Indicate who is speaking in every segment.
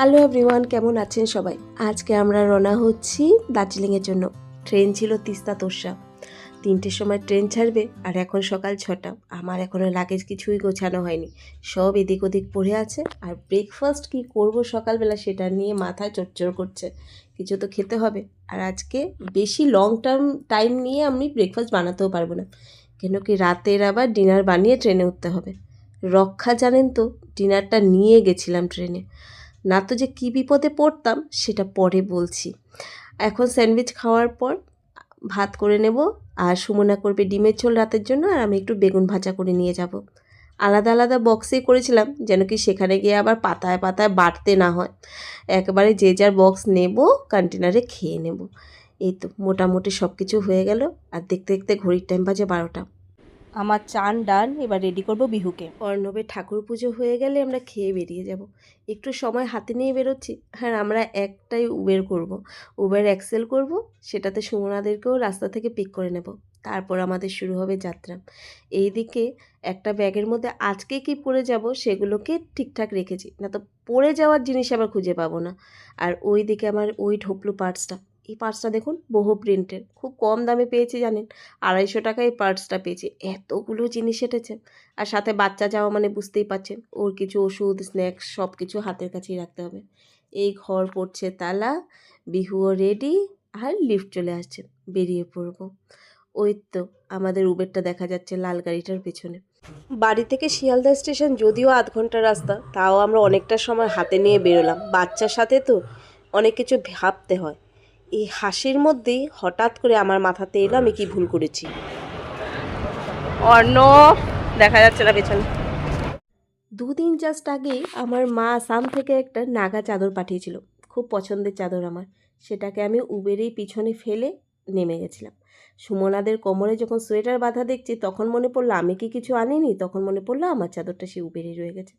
Speaker 1: Hello everyone কেমন আছেন সবাই? আজকে আমরা রওনা হচ্ছি দার্জিলিংয়ের জন্য। ট্রেন ছিল তিস্তা তোরসা। তিনটের সময় ট্রেন ছাড়বে আর এখন সকাল ছটা। আমার এখনও লাগেজ কিছুই গোছানো হয়নি। সব এদিক ওদিক পড়ে আছে আর ব্রেকফাস্ট কি করব সকালবেলা সেটা নিয়ে মাথায় চচ্চর করছে। কিছু তো খেতে হবে। আর আজকে বেশি লং টার্ম টাইম নিয়ে আমি ব্রেকফাস্ট বানাতেও পারব না। কেন কি রাতের আবার ডিনার বানিয়ে ট্রেনে উঠতে হবে। রক্ষা জানেন তো ডিনারটা নিয়ে গেছিলাম ট্রেনে না তো যে কী বিপদে পড়তাম, সেটা পরে বলছি। এখন স্যান্ডউইচ খাওয়ার পর ভাত করে নেব, আর সুমনা করবে ডিমের ঝোল রাতের জন্য, আর আমি একটু বেগুন ভাজা করে নিয়ে যাব। আলাদা আলাদা বক্সেই করেছিলাম, যেন কি সেখানে গিয়ে আবার পাতায় পাতায় বাটতে না হয়। একবারে যে যার বক্স নেব, কন্টেনারে খেয়ে নেব। এই তো মোটামুটি সব কিছু হয়ে গেল, আর দেখতে দেখতে ঘড়ির টাইম বাজে বারোটা। আমার চান ডান, এবার রেডি করব বিহুকে। অর্ণবের ঠাকুর পুজো হয়ে গেলে আমরা খেয়ে বেরিয়ে যাব। একটু সময় হাতে নিয়ে বেরোচ্ছি। হ্যাঁ আমরা একটাই উবের করব। উবের এক্সেল করব। সেটাতে সুমনাদেরকেও রাস্তা থেকে পিক করে নেব। তারপর আমাদের শুরু হবে যাত্রা। এইদিকে একটা ব্যাগের মধ্যে আজকে কি পরে যাব সেগুলোকে ঠিকঠাক রেখেছি। না তো পরে যাওয়ার জিনিস আবার খুঁজে পাবো না। আর ওই দিকে আমার ওই ঢোপলু পার্টসটা এই পার্টসটা দেখুন, বহু প্রিন্টের খুব কম দামে পেয়েছি, জানেন? আড়াইশো টাকায় এই পার্টসটা পেয়েছি। এতগুলো জিনিস এটেছে। আর সাথে বাচ্চা যাওয়া মানে বুঝতেই পারছেন, ওর কিছু ওষুধ স্ন্যাক্স সব কিছু হাতের কাছেই রাখতে হবে। এই ঘর পড়ছে তালা, বিহুও রেডি আর লিফট চলে আসছে, বেরিয়ে পড়ব। ওই তো, আমাদের উবেরটা দেখা যাচ্ছে লাল গাড়িটার পেছনে। বাড়ি থেকে শিয়ালদা স্টেশন যদিও আধ ঘণ্টা রাস্তা, তাও আমরা অনেকটা সময় হাতে নিয়ে বেরোলাম। বাচ্চার সাথে তো অনেক কিছু ভাবতে হয়। এই হাসির মধ্যেই হঠাৎ করে আমার মাথাতে এলো আমি কি ভুল করেছি? অর্ণব দেখা যাচ্ছে না পেছনে। দুদিন জাস্ট আগে আমার মা আসাম থেকে একটা নাগা চাদর পাঠিয়েছিল। খুব পছন্দের চাদর আমার। সেটাকে আমি উবেরেই পিছনে ফেলে নেমে গেছিলাম। সুমনাদের কোমরে যখন সোয়েটার বাঁধা দেখছি তখন মনে পড়ল আমি কি কিছু আনিনি? তখন মনে পড়ল আমার চাদরটা সে উবেরেই রয়ে গেছে।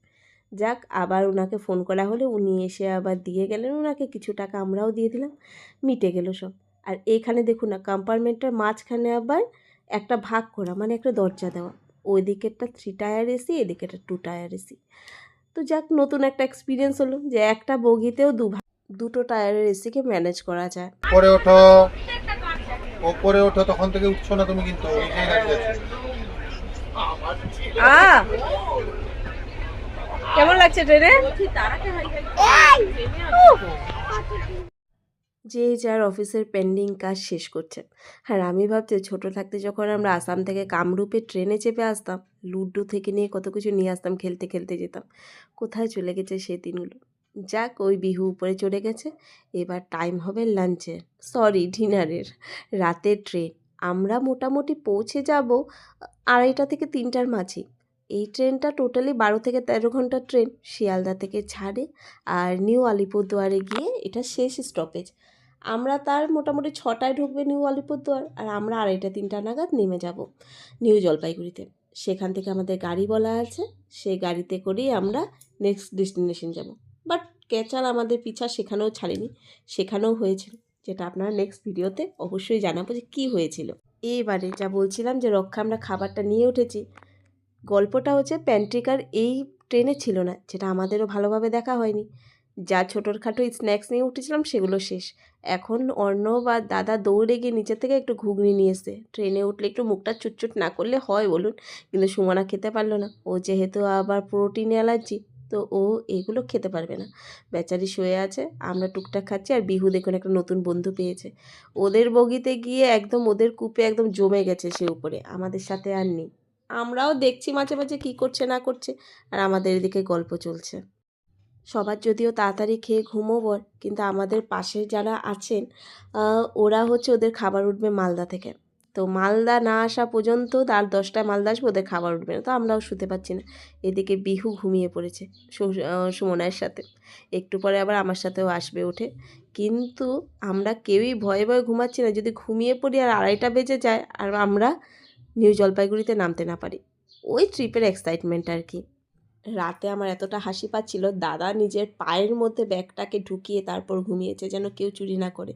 Speaker 1: যাক আবার ওনাকে ফোন করা হলে। উনি এসে আবার দিয়ে গেলেন। ওনাকে কিছু টাকা আমরাও দিয়ে দিলাম। মিটে গেল সব। আর এইখানে দেখুন না কম্পার্টমেন্টটার মাঝখানে আবার একটা ভাগ করা মানে একটা দরজা দেওয়া। ওই দিকেরটা থ্রি টায়ার এসি এদিকেরটা টু টায়ার এসি তো যাক নতুন একটা এক্সপিরিয়েন্স হলো যে একটা বগিতেও দু ভাগ দুটো টায়ারের এসিকে ম্যানেজ করা যায়।
Speaker 2: পরে ওঠো। ওপরে ওঠো তখন থেকে উঠছো না তুমি কিন্তু
Speaker 1: আ কেমন লাগছে ট্রেনে? যে যার অফিসের পেন্ডিং কাজ শেষ করছে। আর আমি ভাবছি ছোট থাকতে যখন আমরা আসাম থেকে কামরূপে ট্রেনে চেপে আসতাম লুডো থেকে নিয়ে কত কিছু নিয়ে আসতাম খেলতে খেলতে যেতাম। কোথায় চলে গেছে সেই দিনগুলো? যাক ওই বিহু উপরে চলে গেছে। এবার টাইম হবে লাঞ্চের সরি ডিনারের রাতের ট্রেন আমরা মোটামুটি পৌঁছে যাব আড়াইটা থেকে তিনটার মাঝে এই ট্রেনটা টোটালি বারো থেকে তেরো ঘণ্টার ট্রেন শিয়ালদা থেকে ছাড়ে আর নিউ আলিপুরদুয়ারে গিয়ে এটা শেষ স্টপেজ আমরা তার মোটামুটি ছটায় ঢুকবে নিউ আলিপুরদুয়ার আর আমরা আড়াইটা, তিনটা নাগাদ নেমে যাব নিউ জলপাইগুড়িতে। সেখান থেকে আমাদের গাড়ি বলা আছে, সেই গাড়িতে করেই আমরা নেক্সট ডেস্টিনেশন যাব। বাট ক্যাচাল আমাদের পিছা সেখানেও ছাড়েনি, সেখানেও হয়েছিল, যেটা আপনারা নেক্সট ভিডিওতে অবশ্যই জানাব যে কী হয়েছিল। এইবারে যা বলছিলাম যে রক্ষা আমরা খাবারটা নিয়ে উঠেছি গল্পটা হচ্ছে প্যান্ট্রিকার এই ট্রেনে ছিল না, যেটা আমাদেরও ভালোভাবে দেখা হয়নি। যা ছোটোখাটো স্ন্যাক্স নিয়ে উঠেছিলাম সেগুলো শেষ। এখন অর্ণ বা দাদা দৌড়ে গিয়ে নিচে থেকে একটু ঘুগনি নিয়ে এসে ট্রেনে উঠলে একটু মুখটা চুটচুট না করলে হয় বলুন, কিন্তু সুমনা খেতে পারল না। ও যেহেতু আবার প্রোটিন অ্যালার্জি তো ও এগুলো খেতে পারবে না। বেচারি শুয়ে আছে, আমরা টুকটাক খাচ্ছি আর বিহু দেখুন একটা নতুন বন্ধু পেয়েছে। ওদের বগিতে গিয়ে একদম ওদের কূপে একদম জমে গেছে সে উপরে, আমাদের সাথে আর নেই। আমরাও দেখছি মাঝে মাঝে কী করছে না করছে আর আমাদের এদিকে গল্প চলছে। সবার যদিও তাড়াতাড়ি খেয়ে ঘুমোবো কিন্তু আমাদের পাশে যারা আছেন ওরা হচ্ছে ওদের খাবার উঠবে মালদা থেকে। তো মালদা না আসা পর্যন্ত আর দশটায় মালদা আসবে ওদের খাবার উঠবে না। তো আমরাও শুতে পারছি না। এদিকে বিহু ঘুমিয়ে পড়েছে সু- আহ, সুমনার সাথে। একটু পরে আবার আমার সাথেও আসবে ওঠে। কিন্তু আমরা কেউই ভয়ে ভয়ে ঘুমাচ্ছি না। যদি ঘুমিয়ে পড়ি আর আড়াইটা বেজে যায় আর আমরা নিউ জলপাইগুড়িতে নামতে না পারি। ওই ট্রিপের এক্সাইটমেন্ট আর কি রাতে আমার এতটা হাসি পাচ্ছিল, দাদা নিজের পায়ের মধ্যে ব্যাগটাকে ঢুকিয়ে তারপর ঘুমিয়েছে যেন কেউ চুরি না করে।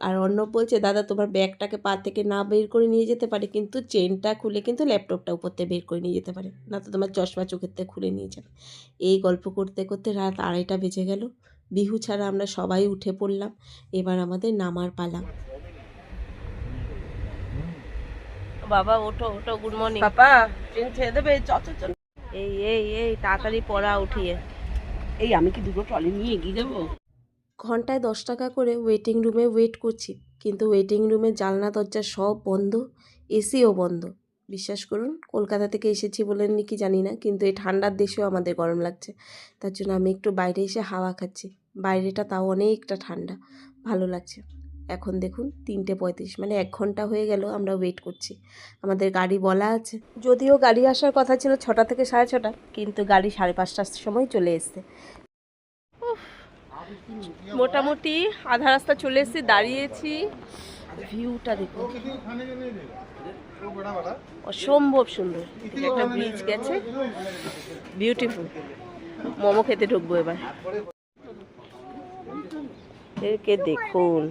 Speaker 1: আর অর্ণব বলছে, দাদা, তোমার ব্যাগটাকে পা থেকে না বের করে নিয়ে যেতে পারে, কিন্তু চেনটা খুলে কিন্তু ল্যাপটপটা উপর থেকে বের করে নিয়ে যেতে পারে। না তো তোমার চশমা চোখের থেকে খুলে নিয়ে যাবে। এই গল্প করতে করতে রাত আড়াইটা বেজে গেল। বিহু ছাড়া আমরা সবাই উঠে পড়লাম। এবার আমাদের নামার পালা। বাবা ওঠো ওঠো গুড মর্নিং
Speaker 3: পাপা ট্রেন ছেড়ে দেবে চ চ চ
Speaker 1: এই এই এই তাড়াতাড়ি পড়া উঠিয়ে।
Speaker 3: এই আমি কি দুটো ট্রলি নিয়ে এগিয়ে যাব?
Speaker 1: ঘন্টায় দশ টাকা করে ওয়েটিং রুমে ওয়েট করছি কিন্তু ওয়েটিং রুমে জানলা দরজা সব বন্ধ এসিও বন্ধ। বিশ্বাস করুন কলকাতা থেকে এসেছি বলে কি জানি না কিন্তু এই ঠান্ডার দেশেও আমাদের গরম লাগছে। তার জন্য আমি একটু বাইরে এসে হাওয়া খাচ্ছি বাইরেটা তাও অনেকটা ঠান্ডা ভালো লাগছে। এখন দেখুন তিনটে পঁয়ত্রিশ মানে এক ঘণ্টা হয়ে গেল আমরা ওয়েট করছি। আমাদের গাড়ি বলা আছে। যদিও গাড়ি আসার কথা ছিল ছটা থেকে সাড়ে ছটা, কিন্তু গাড়ি সাড়ে পাঁচটার সময় চলে এসছে। মোটামুটি আধা রাস্তা চলে এসেছি, দাঁড়িয়েছি। ভিউটা দেখুন। অসম্ভব সুন্দর। একটা ব্রিজ গেছে। বিউটিফুল মোমো খেতে ঢুকবো এবার। দেখুন।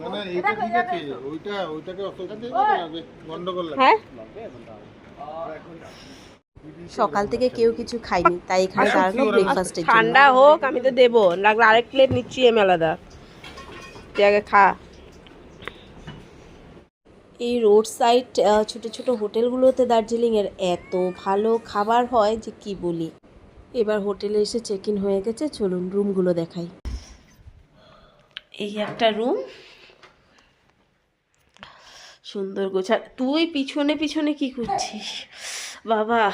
Speaker 2: না না এইটা ঠিক আছে ওইটা ওইটাকে অতটা দিয়ে যাবে গন্ডগোল লাগে
Speaker 1: হ্যাঁ? সকাল থেকে কেউ কিছু খায়নি তাই এখানে দাঁড়ানো ব্রেকফাস্টের জন্য।
Speaker 3: ঠান্ডা হোক আমি তো দেবো। লাগলে আরেক প্লেট নিচ্ছি আমি আলাদা। তুই আগে খা।
Speaker 1: এই রোড সাইড ছোট ছোট হোটেলগুলোতে দার্জিলিংয়ের এত ভালো খাবার হয় যে কি বলি? এবার হোটেলে এসে চেক ইন হয়ে গেছে চলুন রুমগুলো দেখাই। এই একটা রুম সুন্দর গোছা তুই পিছনে পিছনে কি করছিস? বাবা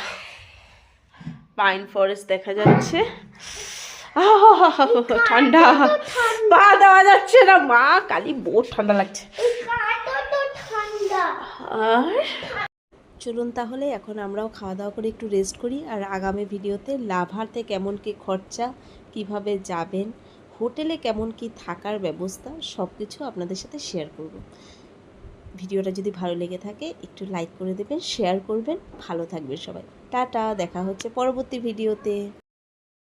Speaker 1: পাইন ফরেস্ট দেখা যাচ্ছে। আহ, ঠান্ডা। পা দেওয়া যাচ্ছে না মা কালি বোর ঠান্ডা লাগছে। আর? চলুন তাহলে, এখন আমরাও খাওয়া দাওয়া করে একটু রেস্ট করি। আর আগামী ভিডিওতে লাভারতে কেমন কি খরচা, কীভাবে যাবেন, হোটেলে কেমন কি থাকার ব্যবস্থা সব কিছু আপনাদের সাথে শেয়ার করব। ভিডিওটা যদি ভালো লেগে থাকে, একটু লাইক করে দেবেন শেয়ার করবেন। ভালো থাকবেন সবাই। টাটা, দেখা হচ্ছে পরবর্তী ভিডিওতে।